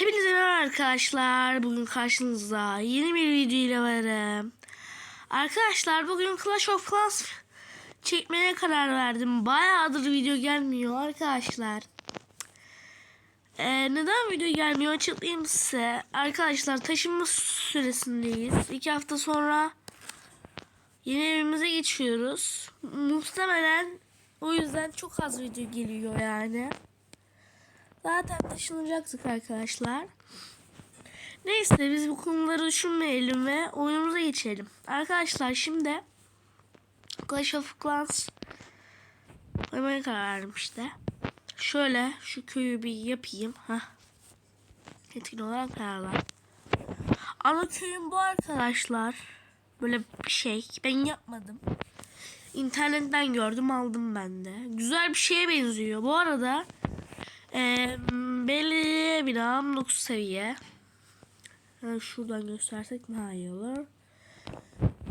Hepinize merhaba arkadaşlar. Bugün karşınızda yeni bir video ile varım. Arkadaşlar bugün Clash of Clans çekmeye karar verdim. Bayağıdır video gelmiyor arkadaşlar. Ee, neden video gelmiyor açıklayayım size. Arkadaşlar taşınma süresindeyiz. İki hafta sonra yeni evimize geçiyoruz. Muhtemelen o yüzden çok az video geliyor yani. Zaten taşınacaktık arkadaşlar. Neyse biz bu konuları düşünmeyelim ve oyunumuza geçelim. Arkadaşlar şimdi Clash of Clans oynamaya karar verdim işte. Şöyle şu köyü bir yapayım. Heh. Etkin olarak kararlar. Ana köyüm bu arkadaşlar. Böyle bir şey. Ben yapmadım. İnternetten gördüm aldım ben de. Güzel bir şeye benziyor. Bu arada ee, belli binam 9 seviye. Yani şuradan göstersek daha iyi olur.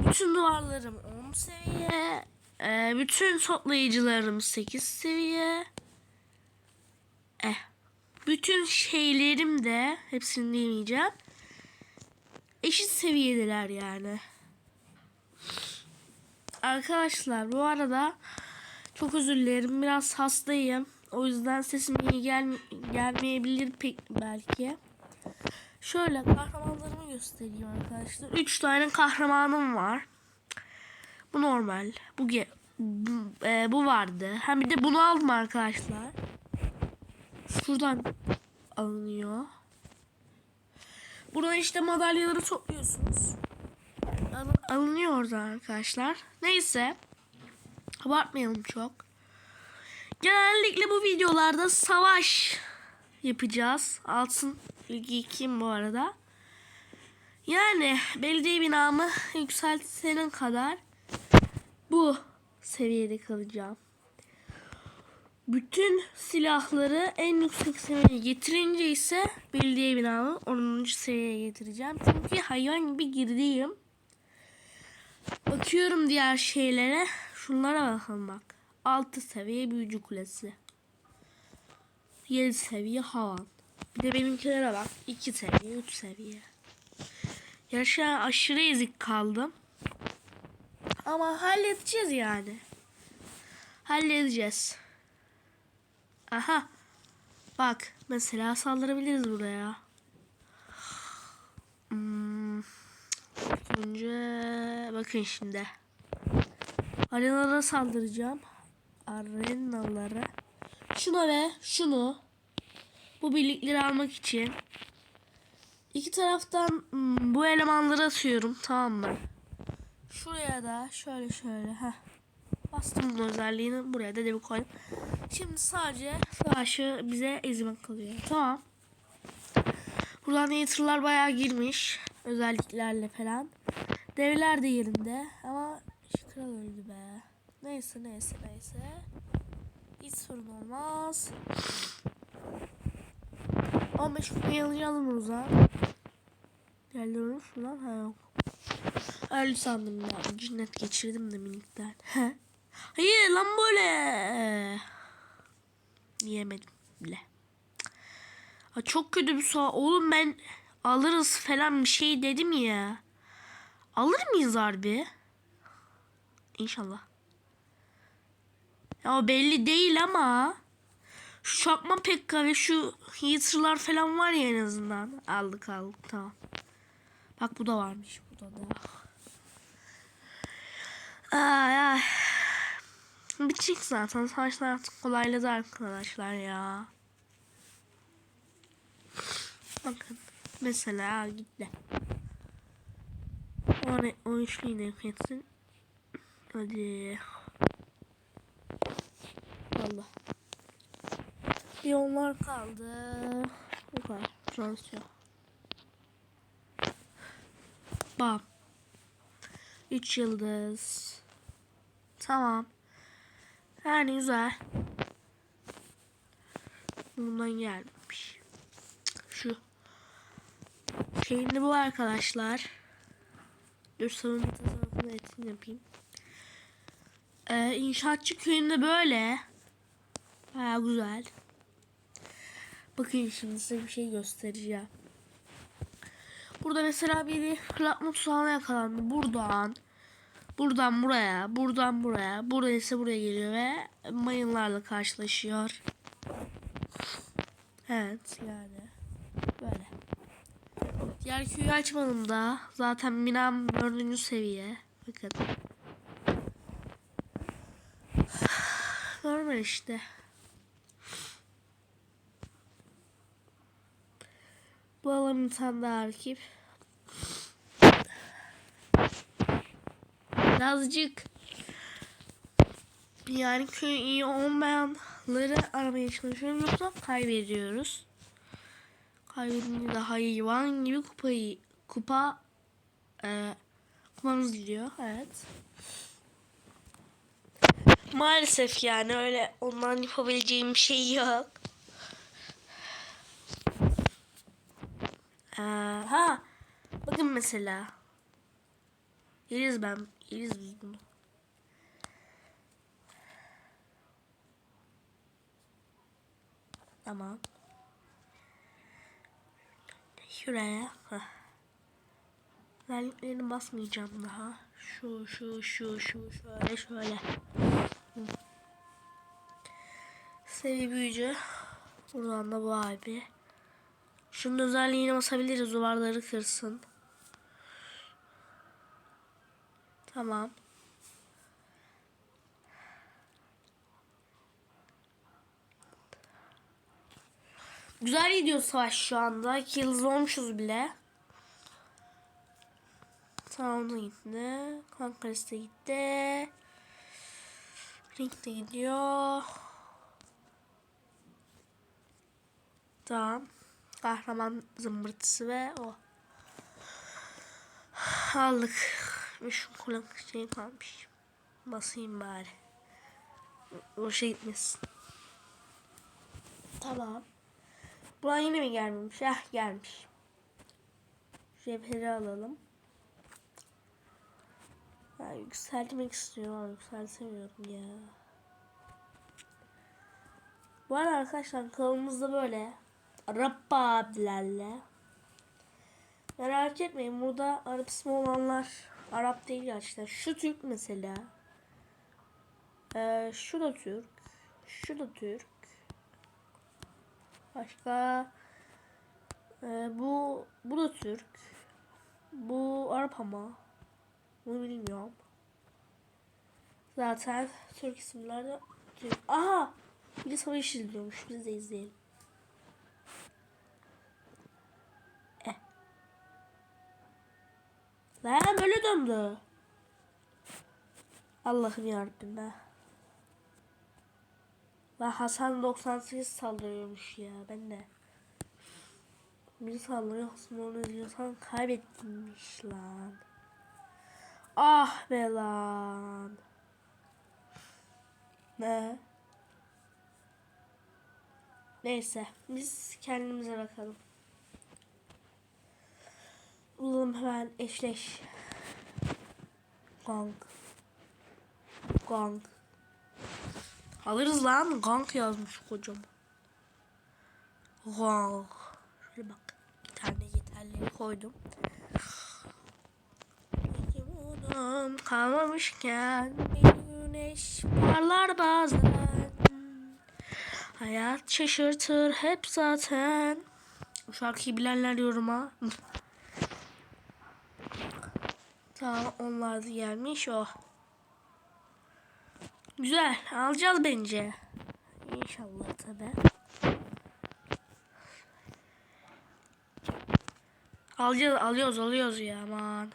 Bütün duvarlarım 10 seviye. Ee, bütün toplayıcılarım 8 seviye. Eh. Bütün şeylerim de hepsini demeyeceğim. Eşit seviyedeler yani. Arkadaşlar bu arada çok özür dilerim. Biraz hastayım. O yüzden sesim iyi gel gelmeyebilir pek belki. Şöyle kahramanlarımı göstereyim arkadaşlar. 3 tane kahramanım var. Bu normal. Bu bu, e, bu vardı. Hem bir de bunu aldım arkadaşlar. Şuradan alınıyor. Buradan işte madalyaları topluyorsunuz. Al- alınıyor orada arkadaşlar. Neyse. Abartmayalım çok. Genellikle bu videolarda savaş yapacağız. Altın ilgi kim bu arada? Yani belediye binamı yükseltenin kadar bu seviyede kalacağım. Bütün silahları en yüksek seviyeye getirince ise belediye binamı 10. seviyeye getireceğim. Çünkü hayvan gibi girdiyim. Bakıyorum diğer şeylere. Şunlara bakalım bak. 6 seviye büyücü kulesi. 7 seviye havan. Bir de benimkilere bak. 2 seviye, 3 seviye. Yaşa aşırı ezik kaldım. Ama halledeceğiz yani. Halledeceğiz. Aha. Bak mesela saldırabiliriz buraya. Hmm. Önce bakın şimdi. Arenalara saldıracağım. Arenalara. Şuna ve şunu. Bu birlikleri almak için. İki taraftan hmm, bu elemanları atıyorum. Tamam mı? Şuraya da şöyle şöyle. Heh. Bastım bunun özelliğini. Buraya da devi koydum. Şimdi sadece savaşı bize ezmek kalıyor. Tamam. Buradan Nether'lar bayağı girmiş. Özelliklerle falan. Devler de yerinde. Ama şu kral öldü be. Neyse neyse neyse. Hiç sorun olmaz. 15 kupayı alacağım Ruza. Geldi ölmüş mü lan? Ha yok. Öldü sandım ya. Cinnet geçirdim de minikten. Hayır lan böyle. Yemedim bile. Ha, çok kötü bir soğuk. Oğlum ben alırız falan bir şey dedim ya. Alır mıyız harbi? İnşallah. Ya belli değil ama şu Şakma Pekka ve şu Heater'lar falan var ya en azından. Aldık aldık tamam. Bak bu da varmış burada da. Ay ay. Bitecek zaten. Savaşlar artık kolayladı arkadaşlar ya. Bakın. Mesela gitti. O, o üçlüyü de etsin. Hadi. Allah. Bir onlar kaldı. Bu kadar. Transfer. Bam. 3 yıldız. Tamam. Yani güzel. Bundan gelmiş. Şu. Şeyinde bu arkadaşlar. Dur savunma tasarrufunu etkin yapayım. Ee, inşaatçı köyünde böyle. Baya güzel. Bakın şimdi size bir şey göstereceğim. Burada mesela biri fırlatma tuzağına yakalandı. Buradan, buradan buraya, buradan buraya, burada ise buraya geliyor ve mayınlarla karşılaşıyor. Evet yani böyle. Diğer köyü açmadım da zaten minam dördüncü seviye. Bakın. Normal işte. Bulalım bir tane daha Akif. Birazcık yani köy iyi olmayanları aramaya çalışıyoruz yoksa kaybediyoruz. Kaybedince de hayvan gibi kupayı kupa e, kupamız gidiyor. Evet. Maalesef yani öyle ondan yapabileceğim şey yok. Ee, ha bakın mesela. Yeriz ben. Yeriz biz bunu. Tamam. Şuraya. Heh. Özelliklerini basmayacağım daha. Şu şu şu şu şöyle şöyle. Hı. Seviye büyücü. Buradan da bu abi. Şunun özelliğini basabiliriz. Duvarları kırsın. Tamam. Güzel gidiyor savaş şu anda. 2 yıldız olmuşuz bile. Tamam da gitti. Kankares de gitti. De gidiyor. Tamam. Kahraman zımbırtısı ve o. Aldık. Bir şu kulak şey kalmış. Basayım bari. O şey gitmesin. Tamam. Bulan yine mi gelmemiş? Ah gelmiş. Cevheri alalım. Ha, yükseltmek istiyorum ama yükseltemiyorum ya. Bu arada arkadaşlar kanalımızda böyle Arap abilerle Merak etmeyin burada Arap ismi olanlar Arap değil gerçekten. Şu Türk mesela. Ee, şu da Türk. Şu da Türk. Başka ee, bu bu da Türk. Bu Arap ama. Bunu bilmiyorum. Zaten Türk isimler de Türk. Aha! Bir de savaş izliyormuş. Biz de izleyelim. Eh. Lan böyle döndü. Allah'ım yarabbim be. Lan Hasan 98 saldırıyormuş ya ben de. Bir saldırıyor Hasan onu izliyorsan kaybetmiş lan. Ah be lan. Ne? Neyse biz kendimize bakalım. Bulalım hemen eşleş. Gang. Gang. Alırız lan. Gang yazmış kocam. Gang. Şöyle bak. Bir tane yeterli koydum. Umudum kalmamışken bir güneş parlar bazen. Hayat şaşırtır hep zaten. Bu şarkıyı bilenler yoruma. tamam onlar da gelmiş o. Güzel alacağız bence. İnşallah tabi. Alacağız alıyoruz alıyoruz ya aman.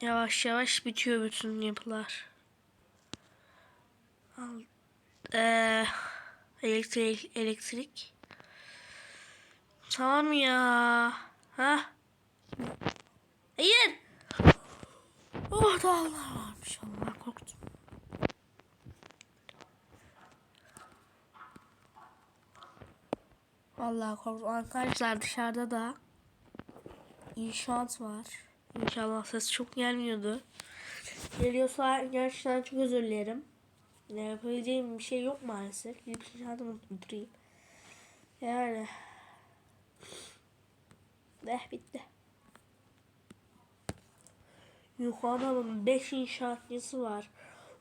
Yavaş yavaş bitiyor bütün yapılar. Al. Ee, elektrik elektrik. Tamam ya. Ha? Hayır. Oh da Allah varmış Allah korktum. Vallahi korktum. Arkadaşlar dışarıda da inşaat var. İnşallah ses çok gelmiyordu. Geliyorsa gerçekten çok özür dilerim. Ne yapabileceğim bir şey yok maalesef. Gidip şaşırdım unutturayım. Yani. Eh bitti. Yukarıda adamın 5 inşaatçısı var.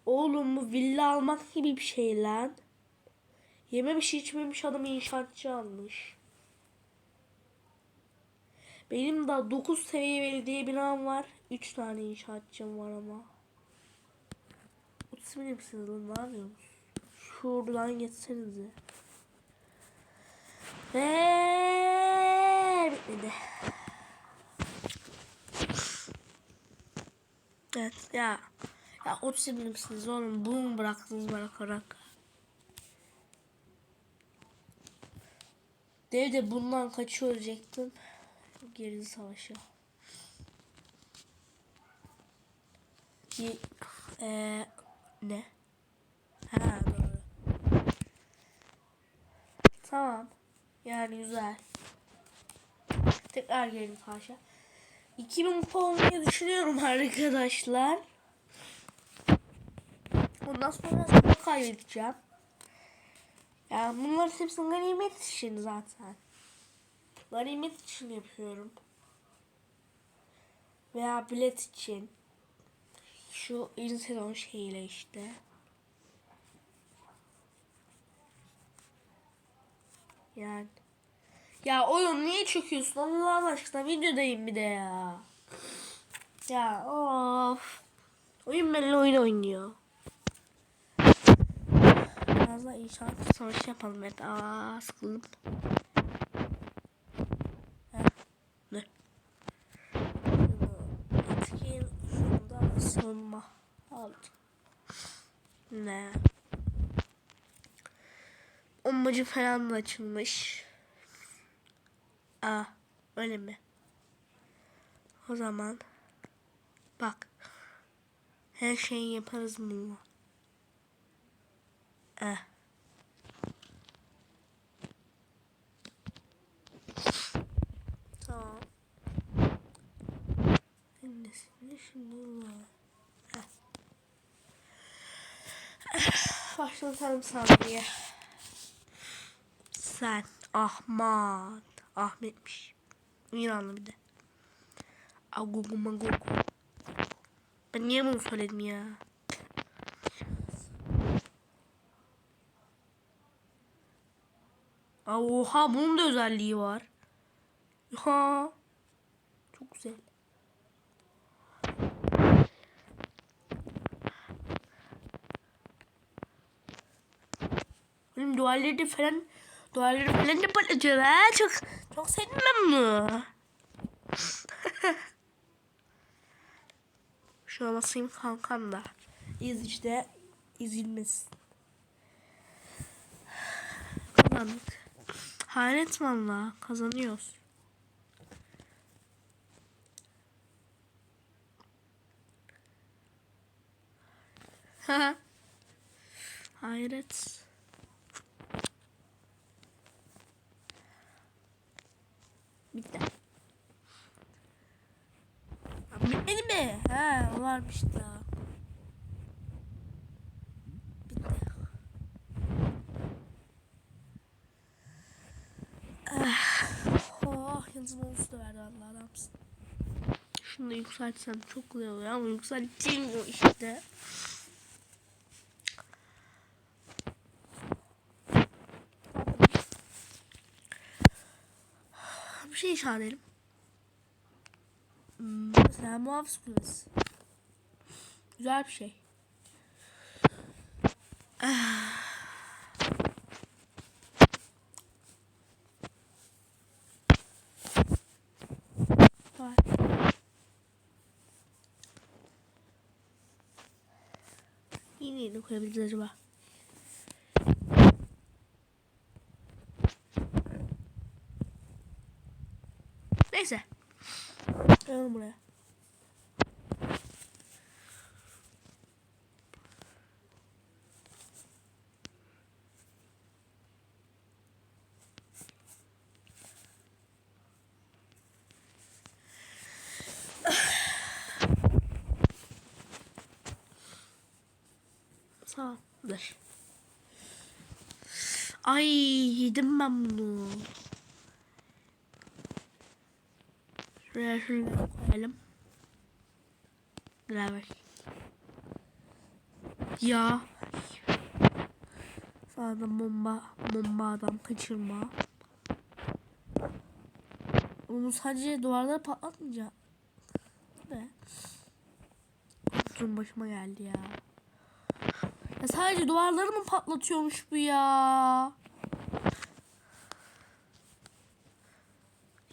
Oğlum bu villa almak gibi bir şey lan. Yememiş içmemiş adam inşaatçı almış. Benim daha 9 seviye belediye binam var. 3 tane inşaatçım var ama. Otuz bilir misiniz lan ne yapıyorsunuz? Şuradan geçsenize. Ve bitmedi. Evet ya. Ya otuz bilir misiniz oğlum? Bunu mu bıraktınız bana karak? Dev de bundan kaçıyor ölecektim. Geri savaşa. Ki, eee, ne? Ha doğru. Tamam. Yani güzel. Tekrar gelin paşa. 2000 kupa olmayı düşünüyorum arkadaşlar. Ondan sonra kaybedeceğim. Yani bunların hepsini ganimet için zaten. Ganimet için yapıyorum. Veya bilet için. Şu yeni sezon şeyiyle işte. Yani. Ya oğlum niye çöküyorsun Allah aşkına videodayım bir de ya. Ya of. Oyun benimle oyun oynuyor. Biraz da inşaat savaşı yapalım evet. Aa sıkıldım. Heh, Ne? Etkin şunda sığınma. Aldım. Ne? Bombacı falan da açılmış. Aa, öyle mi? O zaman bak. Her şeyi yaparız bununla. Eh. Tamam. Şimdi şimdi şimdi bu. Heh. Eh, Başlatalım saldırıya. Sen Ahmet. Ahmetmiş. İranlı bir de. Agugu magugu. Ben niye bunu söyledim ya? Aa, Oha bunun da özelliği var. Ha. Çok güzel. Benim duvarları falan duvarları falan da patlatıyor ha. Çok çok sevdim ben bunu. Şuna basayım kankam da. İz işte izilmesin. Kazandık. Hayret valla kazanıyoruz. Hayret. Bitti. Bitmedi mi? Ha varmış da. Bitti. Ah, oh, yıldız bonusu da verdi valla adamsın. Şunu da yükseltsem çok güzel oluyor ama yükseltemiyor işte. İnşa edelim. Hmm, mesela muhafız kulesi. Güzel bir şey. Ah. Yine yeni koyabiliriz acaba? Neyse. Koyalım buraya. Dur. Ay yedim ben bunu. Şuraya şunu koyalım. Beraber. Ya. Sana da bomba, bomba adam kaçırma. Onu sadece duvarlara patlatmayacak. Be. Korktuğum başıma geldi ya. Ya sadece duvarları mı patlatıyormuş bu ya?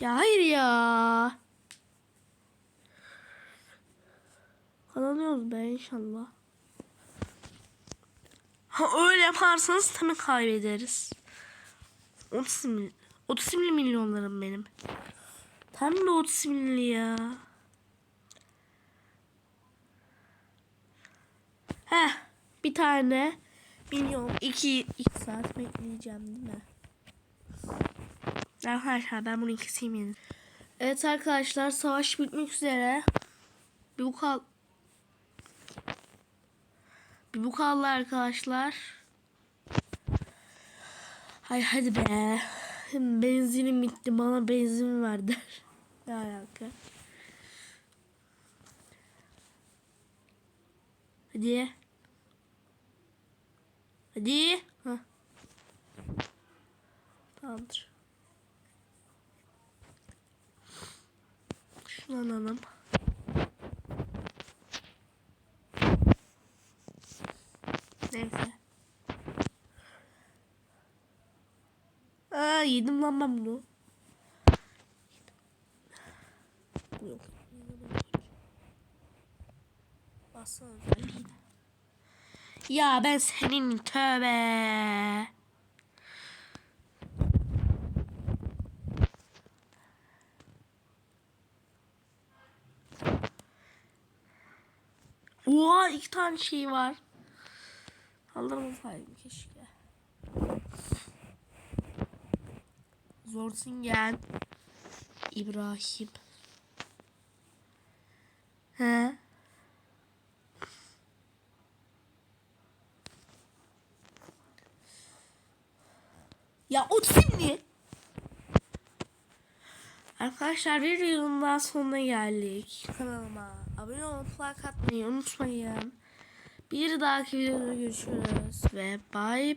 Ya hayır ya. Kazanıyoruz be inşallah. Ha öyle yaparsanız tabii kaybederiz. 30 mil 30 mil milyonlarım benim. Tam da 30 milli ya. Heh bir tane milyon iki, iki saat bekleyeceğim değil mi? Arkadaşlar ben bunu ikisiyim yani. Evet arkadaşlar savaş bitmek üzere. Bu kal bu kaldı arkadaşlar. Hay hadi be. Benzinim bitti. Bana benzin verdi. ne alaka? Hadi. Hadi. Hah. Tamamdır. Şunu alalım. Neyse. Aa yedim lan ben bunu. Yok. Ya ben senin tövbe. Oha iki tane şey var. Alırmasaydım keşke. Zorsingen. İbrahim. He. Ya o ne? Arkadaşlar bir videonun daha sonuna geldik. Kanalıma abone olup like atmayı unutmayın. Bir dahaki videoda görüşürüz ve bye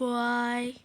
bye.